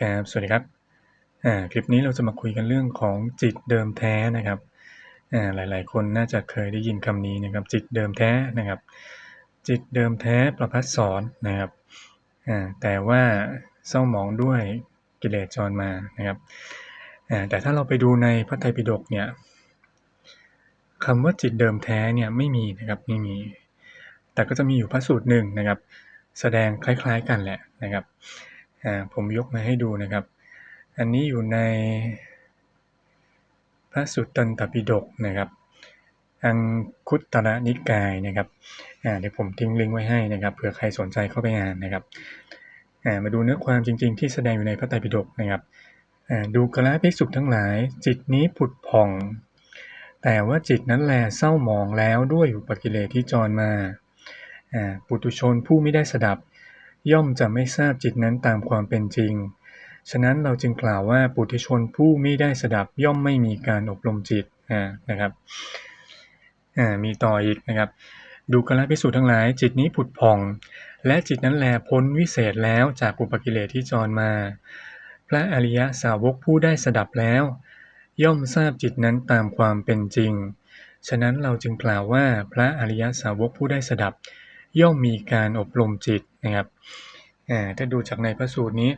ครับสวัสดีครับอ่าคลิปนี้เราจะมาคุยกันเรื่องของจิตเดิมแท้นะครับอ่าหลายๆ คนน่าจะเคยได้ยินคำนี้นะครับ จิตเดิมแท้นะครับ จิตเดิมแท้ประพัดสอนนะครับอ่าแต่ว่าเศร้าหมองด้วยกิเลสจรมานะครับอ่าแต่ถ้าเราไปดูในพระไตรปิฎกเนี่ยคำว่าจิตเดิมแท้เนี่ยไม่มีนะครับไม่มี แต่ก็จะมีอยู่พระสูตรหนึ่งนะครับ แสดงคล้าย ๆ กันแหละนะครับ อ่าผมยกมาให้ดูนะครับ อันนี้อยู่ในพระสุตตันตปิฎกนะครับอังคุตตระนิกายนะครับอ่าเดี๋ยวผมทิ้งลิงก์ไว้ให้นะครับเผื่อใครสนใจเข้าไปอ่านนะครับอ่ามาดูเนื้อความจริงๆ ที่แสดงอยู่ในพระไตรปิฎกนะครับอ่าดูกระภิกษุทั้งหลาย จิตนี้ผุดผ่อง แต่ว่าจิตนั้นแลเศร้าหมองแล้วด้วยอุปกิเลสที่จรมาอ่าปุตุชนผู้ไม่ได้สดับ ย่อมจะไม่ทราบจิตนั้นตามความเป็นจริง ฉะนั้นเราจึงกล่าวว่าปุถุชนผู้ไม่ได้สดับย่อมไม่มีการอบรมจิตนะครับอ่ามีต่ออีกนะครับ ดูกระพิสูจน์ทั้งหลาย จิตนี้ผุดผ่อง และจิตนั้นแลพ้นวิเศษแล้วจากอุปกิเลสที่จรมา พระอริยสาวกผู้ได้สดับแล้ว ย่อมทราบจิตนั้นตามความเป็นจริง ฉะนั้นเราจึงกล่าวว่าพระอริยสาวกผู้ได้สดับ ย่อมมีการอบรมจิตนะครับถ้าดูจากในพระสูตรนี้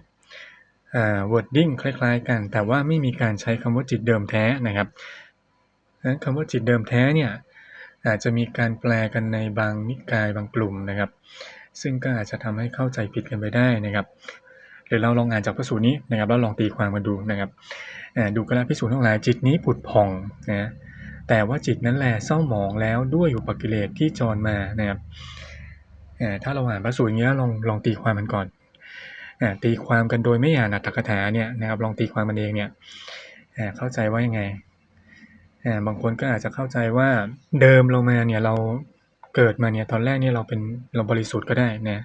อ่า wording คล้าย ๆ กัน แต่ว่าไม่มีการใช้คำว่าจิตเดิมแท้นะครับนั้นคำว่าจิตเดิมแท้เนี่ยอาจจะมีการแปลกันในบางนิกายบางกลุ่มนะครับ ซึ่งก็อาจจะทำให้เข้าใจผิดกันไปได้นะครับ หรือเราลองอ่านจากพระสูตรนี้นะครับแล้วลองตีความมาดูนะครับดูกระพิสูจน์ทั้งหลายจิตนี้ผุดผ่องนะแต่ว่าจิตนั้นแหละเศร้าหมองแล้วด้วยอุปกิเลสที่จรมานะครับ ถ้าเราอ่านพระสูตรอย่างนี้แล้วลองลองตีความมันก่อนตีความกันโดยไม่อ่านอัตถกถาเนี่ยนะครับลองตีความมันเองเนี่ยเข้าใจว่ายังไงบางคนก็อาจจะเข้าใจว่าเดิมเรามาเนี่ยเราเกิดมาเนี่ยตอนแรกเนี่ยเราเป็นเราบริสุทธิ์ก็ได้นะ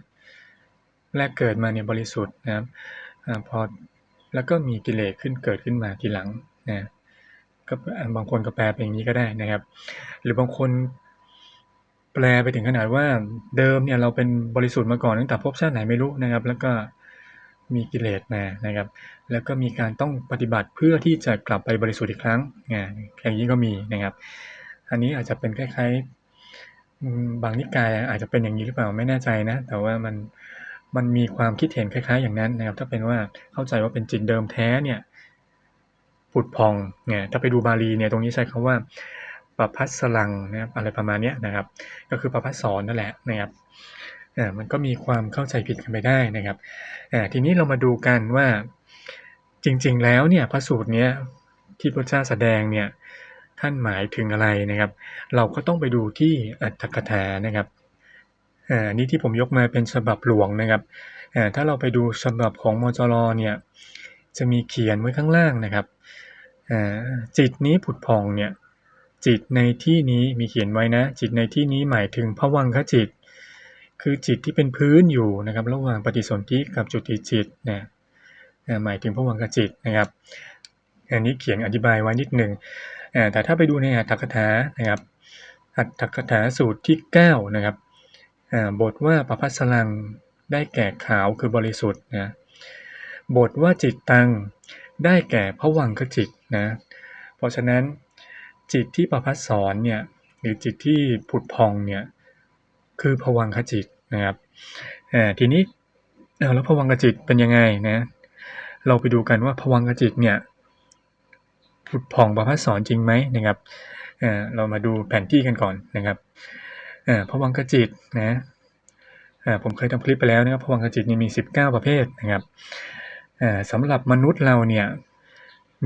แรกเกิดมาเนี่ยบริสุทธิ์นะครับอพอแล้วก็มีกิเลสขึ้นเกิดขึ้นมาทีหลังนะก็บางคนก็แปลเป็นอย่างนี้ก็ได้นะครับ หรือบางคน แปลไปถึงขนาดว่าเดิมเนี่ยเราเป็นบริสุทธิ์มาก่อนตั้งแต่ภพชาติไหนไม่รู้นะครับ แล้วก็มีกิเลสมานะครับ แล้วก็มีการต้องปฏิบัติเพื่อที่จะกลับไปบริสุทธิ์อีกครั้งอ่าอย่างนี้ก็มีนะครับ อันนี้อาจจะเป็นคล้ายๆบางนิกายอาจจะเป็นอย่างนี้หรือเปล่าไม่แน่ใจนะ แต่ว่ามันมันมีความคิดเห็นคล้าย ๆ อย่างนั้นนะครับ ถ้าเป็นว่าเข้าใจว่าเป็นจิตเดิมแท้เนี่ยผุดพองเนี่ยถ้าไปดูบาลีเนี่ยตรงนี้ใช้คำว่า ประพัสสลังนะครับอะไรประมาณนี้นะครับ ก็คือประพัสสอนนั่นแหละนะครับอ่ามันก็มีความเข้าใจผิดกันไปได้นะครับอ่าทีนี้เรามาดูกันว่าจริงๆแล้วเนี่ยพระสูตรเนี้ยที่พระเจ้าแสดงเนี่ยท่านหมายถึงอะไรนะครับ เราก็ต้องไปดูที่อัตถกถานะครับอ่านี่ที่ผมยกมาเป็นฉบับหลวงนะครับอ่าถ้าเราไปดูฉบับของมจรเนี่ยจะมีเขียนไว้ข้างล่างนะครับอ่าจิตนี้ผุดพองเนี่ย จิตในที่นี้มีเขียนไว้นะ จิตในที่นี้หมายถึงภวังคจิต คือจิตที่เป็นพื้นอยู่นะครับ ระหว่างปฏิสนธิกับจุติจิตนะหมายถึงภวังคจิตนะครับ อันนี้เขียนอธิบายไว้นิดหนึ่งแต่ถ้าไปดูในอัตถกถานะครับอัตถกถาสูตรที่9นะครับบทว่าประพัสลังได้แก่ขาวคือบริสุทธิ์นะบทว่าจิตตังได้แก่ภวังคจิตนะ เพราะฉะนั้น จิตที่ประพัสสอนเนี่ยหรือจิตที่ผุดพองเนี่ยคือภวังคจิตนะครับอ่าทีนี้แล้วภวังคจิตเป็นยังไงนะเราไปดูกันว่าภวังคจิตเนี่ยผุดพองประพัสสอนจริงไหมนะครับอ่าเรามาดูแผนที่กันก่อนนะครับอ่าภวังคจิตนะอ่าผมเคยทำคลิปไปแล้วนะครับภวังคจิตนี่มี 19 ประเภทนะครับอ่าสำหรับมนุษย์เราเนี่ย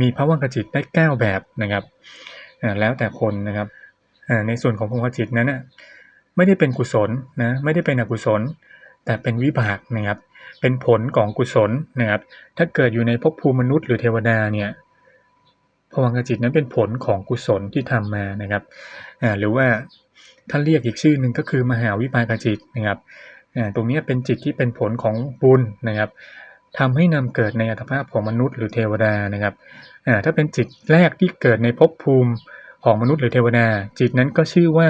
มีภวังคจิตได้ 9 แบบนะครับ แล้วแต่คนนะครับในส่วนของภวงจิตนั้นไม่ได้เป็นกุศลนะไม่ได้เป็นอกุศล แต่เป็นวิบากนะครับ เป็นผลของกุศลนะครับ ถ้าเกิดอยู่ในภพภูมิมนุษย์หรือเทวดาเนี่ยภวังคจิตนั้นเป็นผลของกุศลที่ทำมานะครับหรือว่าถ้าเรียกอีกชื่อหนึ่งก็คือมหาวิปากจิตนะครับตรงนี้เป็นจิตที่เป็นผลของบุญนะครับทำให้นำเกิดในอัตภาพของมนุษย์หรือเทวดานะครับ ถ้าเป็นจิตแรกที่เกิดในภพภูมิของมนุษย์หรือเทวดาจิตนั้นก็ชื่อว่า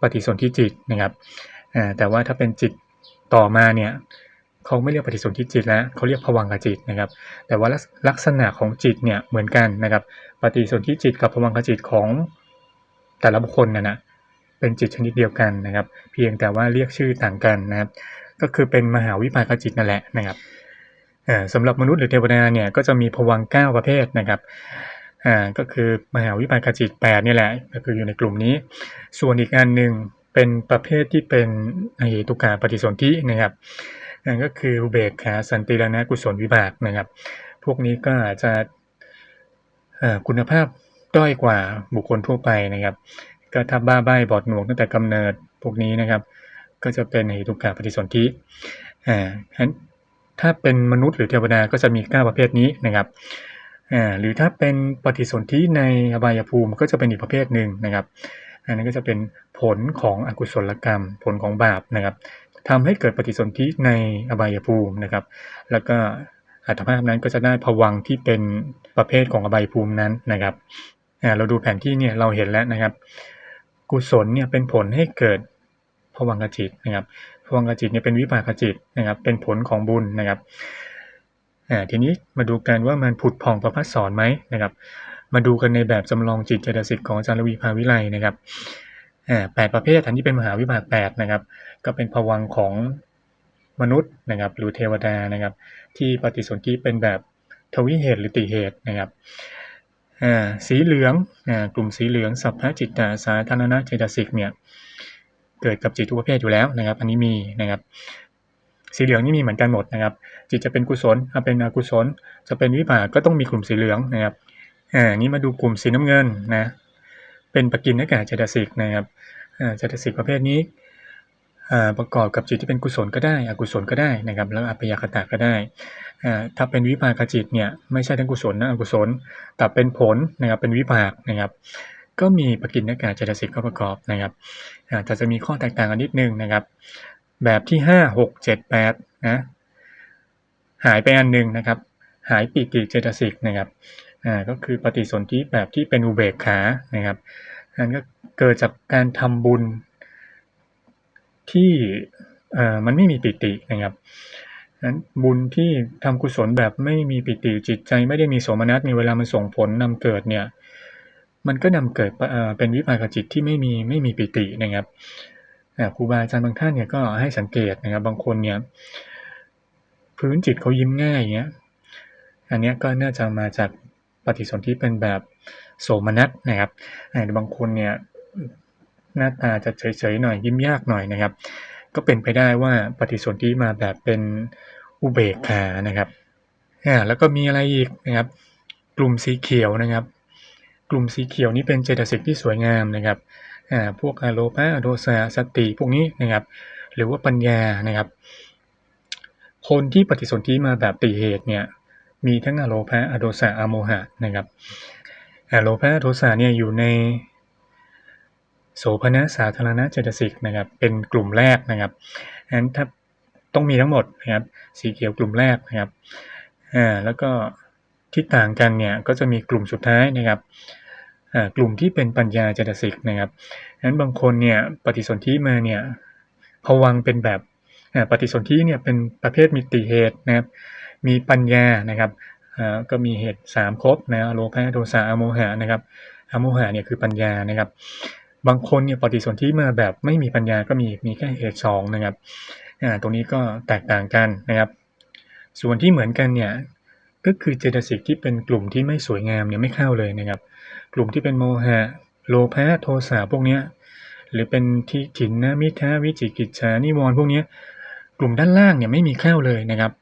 ปฏิสนธิจิตนะครับแต่ว่าถ้าเป็นจิตต่อมาเนี่ยเขาไม่เรียกปฏิสนธิจิตแล้วเขาเรียกภวังคจิตนะครับ แต่ว่าลักษณะของจิตเนี่ยเหมือนกันนะครับ ปฏิสนธิจิตกับภวังคจิตของแต่ละบุคคลนะนะเป็นจิตชนิดเดียวกันนะครับ เพียงแต่ว่าเรียกชื่อต่างกันนะครับ ก็คือเป็นมหาวิปากจิตนั่นแหละนะครับ สำหรับมนุษย์หรือเทวดาเนี่ยก็จะมีภวังเก้าประเภทนะครับก็คือมหาวิปากจิตแปดนี่แหละก็คืออยู่ในกลุ่มนี้ ส่วนอีกอันหนึ่งเป็นประเภทที่เป็นอเหตุกาปฏิสนธินะครับนั่นก็คืออุเบกขาสันติรณกุศลวิบากนะครับ พวกนี้ก็อาจจะคุณภาพด้อยกว่าบุคคลทั่วไปนะครับ ก็ถ้าบ้าใบ้บอดหนวกตั้งแต่กำเนิดพวกนี้นะครับ ก็จะเป็นเหตุกาปฏิสนธิอ่าั้น ถ้าเป็นมนุษย์หรือเทวดาก็จะมี 9 ประเภทนี้นะครับอ่าหรือถ้าเป็นปฏิสนธิในอบายภูมิก็จะเป็นอีกประเภทหนึ่งนะครับ อันนั้ก็จะเป็นผลของอกุศลกรรม ผลของบาปนะครับทำให้เกิดปฏิสนธิในอบายภูมินะครับ แล้วก็อัตภาพนั้นก็จะได้ภวังที่เป็นประเภทของอบายภูมินั้นนะครับอ่าเราดูแผนที่เนี่ยเราเห็นแล้วนะครับ กุศลเนี่ยเป็นผลให้เกิดภวังคจิตนะครับ ภวังคจิตเนี่ยเป็นวิปากจิตนะครับ เป็นผลของบุญนะครับอ่าทีนี้มาดูกันว่ามันผุดผ่องประพัสสอนไหมนะครับ มาดูกันในแบบจำลองจิตเจตสิกของอาจารย์วีภาวิไลนะครับอ่าแปดประเภทอันที่เป็นมหาวิบากแปดนะครับ ก็เป็นภวังของมนุษย์นะครับ หรือเทวดานะครับ ที่ปฏิสนธิเป็นแบบทวิเหตุหรือติเหตุนะครับอ่าสีเหลืองอ่ากลุ่มสีเหลืองสัพพะจิตตาสาธารณเจตสิกเนี่ย เกิดกับจิตทุกประเภทอยู่แล้วนะครับ อันนี้มีนะครับ สีเหลืองนี่มีเหมือนกันหมดนะครับ จิตจะเป็นกุศลเป็นอกุศล จะเป็นวิบากก็ต้องมีกลุ่มสีเหลืองนะครับอ่านี้มาดูกลุ่มสีน้ำเงินนะ เป็นปกินนกาเจตสิกนะครับอ่าเจตสิกประเภทนี้อ่าประกอบกับจิตที่เป็นกุศลก็ได้ อกุศลก็ได้นะครับ แล้วอัปยาคตาก็ได้อ่าถ้าเป็นวิปากจิตเนี่ยไม่ใช่ทั้งกุศลนะอกุศลแต่เป็นผลนะครับเป็นวิปากนะครับ ก็มีปกินนกาเจตสิกเข้าประกอบนะครับอาแต่จะมีข้อแตกต่างกันนิดนึงนะครับ แบบที่ห้าหกเจ็ดแปดนะหายไปอันหนึ่งนะครับ หายปีกิเจตสิกนะครับอ่าก็คือปฏิสนธิแบบที่เป็นอุเบกขานะครับนั่นก็เกิดจากการทำบุญที่เอ่อมันไม่มีปิตินะครับนั้นบุญที่ทำกุศลแบบไม่มีปิติจิตใจ ไม่ได้มีโสมนัสในเวลามันส่งผลนำเกิดเนี่ย มันก็นำเกิดเป็นวิปากจิตที่ไม่มีไม่มีปิตินะครับครูบาอาจารย์บางท่านเนี่ยก็ให้สังเกตนะครับ บางคนเนี่ยพื้นจิตเขายิ้มง่ายอย่างเงี้ย อันเนี้ยก็น่าจะมาจากปฏิสนธิเป็นแบบโสมนัสนะครับอ่บางคนเนี่ยหน้าตาจะเฉยๆหน่อยยิ้มยากหน่อยนะครับ ก็เป็นไปได้ว่าปฏิสนธิมาแบบเป็นอุเบกขานะครับแล้วก็มีอะไรอีกนะครับ กลุ่มสีเขียวนะครับ กลุ่มสีเขียวนี้เป็นเจตสิกที่สวยงามนะครับพวกอโลภะอโทสะสติพวกนี้นะครับ หรือว่าปัญญานะครับ คนที่ปฏิสนธิมาแบบติเหตุเนี่ยมีทั้งอโลภะอโทสะอโมหะนะครับอโลภะโทสะเนี่ยอยู่ในโสภณะสาธารณเจตสิกนะครับ เป็นกลุ่มแรกนะครับฉะนั้นถ้าต้องมีทั้งหมดนะครับ สีเขียวกลุ่มแรกนะครับอ่าแล้วก็ที่ต่างกันเนี่ยก็จะมีกลุ่มสุดท้ายนะครับ กลุ่มที่เป็นปัญญาเจตสิกนะครับนั้นบางคนเนี่ยปฏิสนธิมาเนี่ยภวังเป็นแบบปฏิสนธิเนี่ยเป็นประเภทมีติเหตุนะครับ มีปัญญานะครับก็มีเหตุสามครบนะโลภะโทสะอโมหะนะครับอโมหะเนี่ยคือปัญญานะครับ บางคนเนี่ยปฏิสนธิมาแบบไม่มีปัญญาก็มีมีแค่เหตุสองนะครับตรงนี้ก็แตกต่างกันนะครับ ส่วนที่เหมือนกันเนี่ยก็คือเจตสิกที่เป็นกลุ่มที่ไม่สวยงามเนี่ยไม่เข้าเลยนะครับ กลุ่มที่เป็นโมหะ โลภะโทสะพวกเนี้ยหรือเป็นที่ถินนะมิทะวิจิกิจฉานิวรณ์พวกเนี้ยกลุ่มด้านล่างเนี่ยไม่มีเข้าเลยนะครับ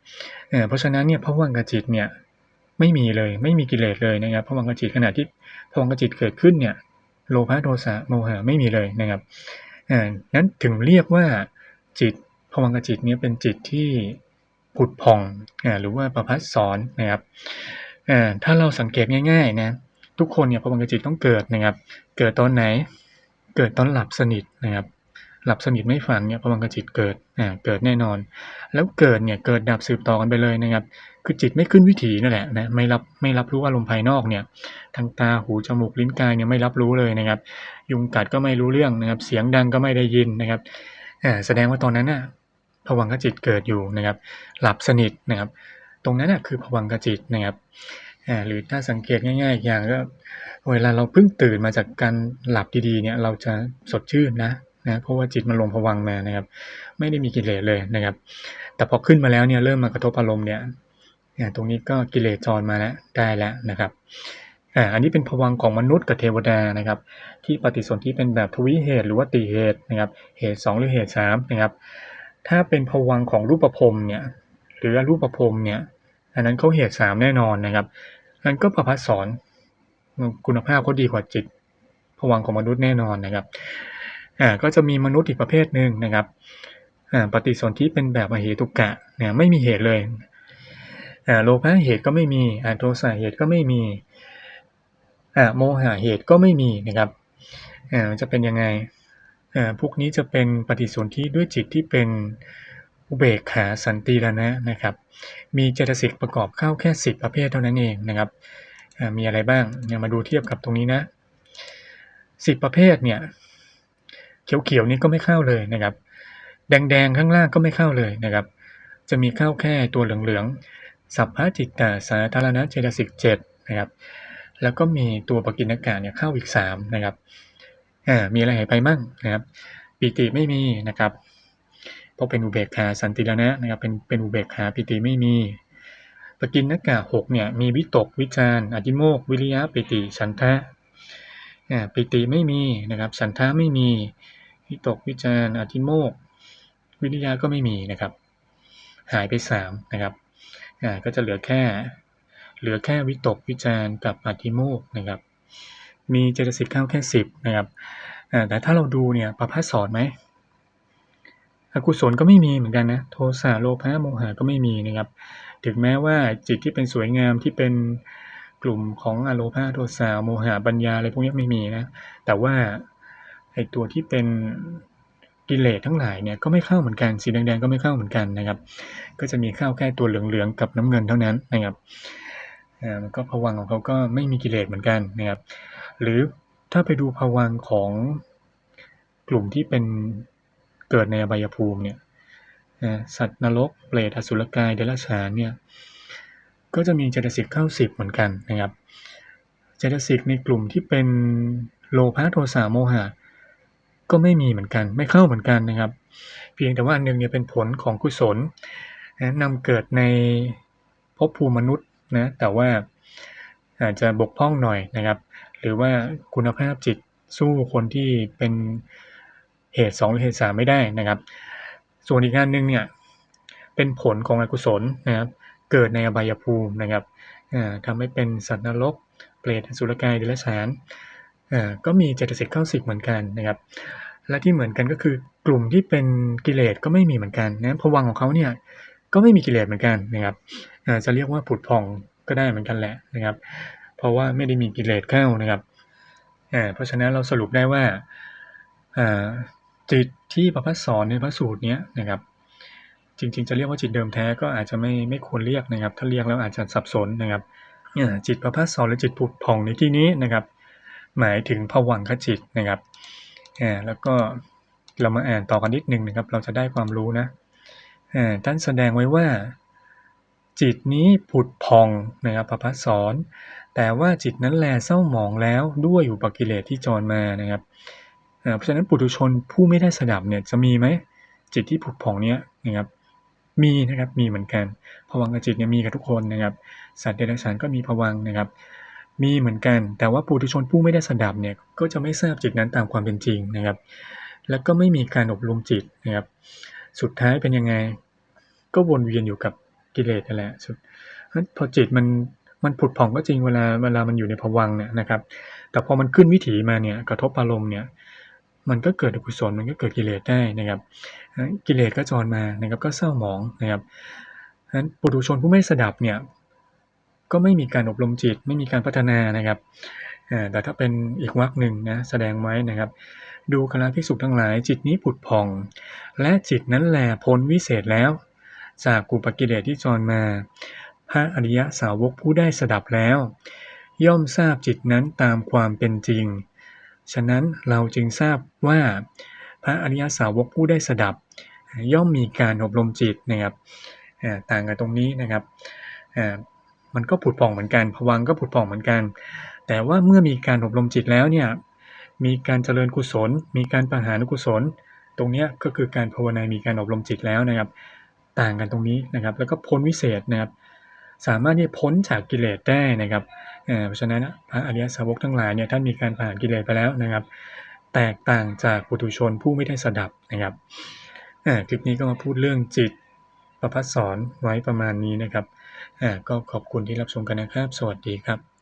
เเพราะฉะนั้นเนี่ยพวังกจิตเนี่ยไม่มีเลยไม่มีกิเลสเลยนะครับพวังกจิตขณะที่พวังกจิตเกิดขึ้นเนี่ยโลภะโทสะโมหะไม่มีเลยนะครับนั้นถึงเรียกว่าจิตพวังกจิตเนี้เป็นจิตที่ผุดผ่องหรือว่าประพัดสอนนะครับถ้าเราสังเกตง่ายๆนะ ทุกคนเนี่ยพวังกจิตต้องเกิดนะครับ เกิดตอนไหน เกิดตอนหลับสนิทนะครับ หลับสนิทไม่ฝันเนี่ยพวังกจิตเกิดอ่าเกิดแน่นอน แล้วเกิดเนี่ยเกิดดับสืบต่อกันไปเลยนะครับ คือจิตไม่ขึ้นวิถีนั่นแหละนะไม่รับไม่รับรู้อารมณ์ภายนอกเนี่ยทางตาหูจมูกลิ้นกายเนี่ยไม่รับรู้เลยนะครับ ยุงกัดก็ไม่รู้เรื่องนะครับ เสียงดังก็ไม่ได้ยินนะครับอ่าแสดงว่าตอนนั้นน่ะภวังคจิตเกิดอยู่นะครับ หลับสนิทนะครับ ตรงนั้นน่ะคือภวังคจิตนะครับ หรือถ้าสังเกตง่ายๆอีกอย่างก็เวลาเราเพิ่งตื่นมาจากการหลับดีๆเนี่ยเราจะสดชื่นนะนะเพราะว่าจิตมันลงภวังมานะครับ ไม่ได้มีกิเลสเลยนะครับ แต่พอขึ้นมาแล้วเนี่ยเริ่มมากระทบอารมณ์เนี่ยเนี่ยตรงนี้ก็กิเลสจรมาแล้วได้แล้วนะครับอันนี้เป็นภวังของมนุษย์กับเทวดานะครับ ที่ปฏิสนธิเป็นแบบทวิเหตุหรือว่าติเหตุนะครับ เหตุ 2 หรือเหตุ3นะครับ ถ้าเป็นภวังของรูปภพเนี่ยหรืออรูปภพเนี่ยอันนั้นเขาเหตุ3แน่นอนนะครับ นั้นก็ประพัดสอนคุณภาพเขาดีกว่าจิตภวังของมนุษย์แน่นอนนะครับอ่าก็จะมีมนุษย์อีกประเภทหนึ่งนะครับอ่าปฏิสนธิเป็นแบบอเหตุกะเนี่ยไม่มีเหตุเลยอ่าโลภะเหตุก็ไม่มีอ่าโทสะเหตุก็ไม่มีอ่าโมหะเหตุก็ไม่มีนะครับอ่าจะเป็นยังไงอ่าพวกนี้จะเป็นปฏิสนธิด้วยจิตที่เป็น อุเบกขาสันติรณะนะครับ มีเจตสิกประกอบเข้าแค่ 10 ประเภทเท่านั้นเองนะครับมีอะไรบ้างเนี่ยมาดูเทียบกับตรงนี้นะ 10 ประเภทเนี่ยเขียวๆนี่ก็ไม่เข้าเลยนะครับ แดงๆข้างล่างก็ไม่เข้าเลยนะครับ จะมีเข้าแค่ตัวเหลืองๆสัพพะจิตตาสาธารณเจตสิกเจ็ดนะครับแล้วก็มีตัวปกิณกะเนี่ยเข้าอีก 3 นะครับอ่ามีอะไรหายไปมั่งนะครับ ปิติไม่มีนะครับ พราะเป็นอุเบกขาสันติรณะนะครับเป็นเป็นอุเบกขาปิติไม่มีปกิณกะหกเนี่ยมีวิตกวิจารอธิโมกวิริยะปิติฉันทะปิติไม่มีนะครับฉันทะไม่มีวิตกวิจารอธิโมกวิริยะก็ไม่มีนะครับ หายไปสามนะครับก็จะเหลือแค่ เหลือแค่วิตกวิจารกับอธิโมกนะครับมีเจตสิกเข้าแค่สิบนะครับแต่ถ้าเราดูเนี่ยประพัดสอนไหม อกุศลก็ไม่มีเหมือนกันนะ โทสะโลภะโมหะก็ไม่มีนะครับ ถึงแม้ว่าจิตที่เป็นสวยงามที่เป็นกลุ่มของอโลภะโทสะโมหะปัญญาอะไรพวกนี้ไม่มีนะ แต่ว่าไอตัวที่เป็นกิเลสทั้งหลายเนี่ยก็ไม่เข้าเหมือนกัน สีแดงๆก็ไม่เข้าเหมือนกันนะครับ ก็จะมีเข้าแค่ตัวเหลืองๆกับน้ำเงินเท่านั้นนะครับอ่ามันก็ภวังของเขาก็ไม่มีกิเลสเหมือนกันนะครับ หรือถ้าไปดูภวังของกลุ่มที่เป็น เกิดในอบายภูมิเนี่ยสัตว์นรกเปรตอสุรกายเดรัจฉานเนี่ยก็จะมีเจตสิกเข้าสิบเหมือนกันนะครับเจตสิกในกลุ่มที่เป็นโลภะโทสะโมหะก็ไม่มีเหมือนกัน ไม่เข้าเหมือนกันนะครับ เพียงแต่ว่าอันหนึงเนี่ยเป็นผลของกุศลนะนำเกิดในภพภูมิมนุษย์นะแต่ว่าอาจจะบกพร่องหน่อยนะครับ หรือว่าคุณภาพจิตสู้คนที่เป็น เหตุ 2 หรือเหตุ 3 ไม่ได้นะครับ ส่วนอีกงานหนึ่งเนี่ยเป็นผลของอกุศลนะครับเกิดในอบายภูมินะครับอ่าทำให้เป็นสัตว์นรก เปรตสุรกายเดรัจฉานก็มีเจตสิกเข้าสิบเหมือนกันนะครับและที่เหมือนกันก็คือกลุ่มที่เป็นกิเลสก็ไม่มีเหมือนกันนะภวังของเขาเนี่ยก็ไม่มีกิเลสเหมือนกันนะครับจะเรียกว่าผุดพองก็ได้เหมือนกันแหละนะครับ เพราะว่าไม่ได้มีกิเลสเข้านะครับเพราะฉะนั้นเราสรุปได้ว่า จิตที่ประพัดสอนในพระสูตรเนี้ยนะครับ จริง ๆ จะเรียกว่าจิตเดิมแท้ก็อาจจะไม่ไม่ควรเรียกนะครับ ถ้าเรียกแล้วอาจจะสับสนนะครับอ่าจิตประพัดสอนหรือจิตผุดผ่องในที่นี้นะครับ หมายถึงภวังคจิตนะครับอ่าแล้วก็เรามาอ่านต่อกันนิดนึงนะครับ เราจะได้ความรู้นะอ่าท่านแสดงไว้ว่า จิตนี้ผุดพองนะครับประพัดสอนแต่ว่าจิตนั้นแลเศร้าหมองแล้วด้วยอุปกิเลสที่จรมานะครับ เพราะฉะนั้นปุถุชนผู้ไม่ได้สดับเนี่ยจะมีไหมจิตที่ผุดพองเนี้ยนะครับมีนะครับมีเหมือนกันภวังคจิตเนี่ยมีกับทุกคนนะครับ สัตว์เดรัจฉานก็มีภวังนะครับ มีเหมือนกัน แต่ว่าปุถุชนผู้ไม่ได้สดับเนี่ยก็จะไม่ทราบจิตนั้นตามความเป็นจริงนะครับ แล้วก็ไม่มีการอบรมจิตนะครับ สุดท้ายเป็นยังไง ก็วนเวียนอยู่กับกิเลสนั่นแหละสุดพอจิตมันมันผุดผ่องก็จริงเวลาเวลามันอยู่ในภวังเนี่ยนะครับ แต่พอมันขึ้นวิถีมาเนี่ยกระทบอารมณ์เนี่ย มันก็เกิดอกุศลมันก็เกิดกิเลสได้นะครับกิเลสก็จรมานะครับก็เศร้าหมองนะครับฉะนั้นปุถุชนผู้ไม่สดับเนี่ยก็ไม่มีการอบรมจิต ไม่มีการพัฒนานะครับแต่ถ้าเป็นอีกวรรคหนึ่งนะแสดงไว้นะครับ ดูคณะภิกษุทั้งหลาย จิตนี้ผุดผ่อง และจิตนั้นแลพ้นวิเศษแล้ว จากกุปกิเลสที่จรมา พระอริยสาวกผู้ได้สดับแล้ว ย่อมทราบจิตนั้นตามความเป็นจริง ฉะนั้นเราจึงทราบว่าพระอริยสาวกผู้ได้สดับ ย่อมมีการอบรมจิตนะครับต่างกันตรงนี้นะครับมันก็ผุดผ่องเหมือนกันภวังก็ผุดผ่องเหมือนกัน แต่ว่าเมื่อมีการอบรมจิตแล้วเนี่ยมีการเจริญกุศล มีการปหานุกุศล ตรงนี้ก็คือการภาวนา มีการอบรมจิตแล้วนะครับ ต่างกันตรงนี้นะครับ แล้วก็พ้นวิเศษนะครับ สามารถที่พ้นจากกิเลสได้นะครับเอ่อเพราะฉะนั้นพระอริยสาวกทั้งหลายเนี่ยท่านมีการผ่านกิเลสไปแล้วนะครับ แตกต่างจากปุถุชนผู้ไม่ได้สดับนะครับอ่าคลิปนี้ก็มาพูดเรื่องจิตประพัฒสอนไว้ประมาณนี้นะครับอ่าก็ขอบคุณที่รับชมกันนะครับ สวัสดีครับ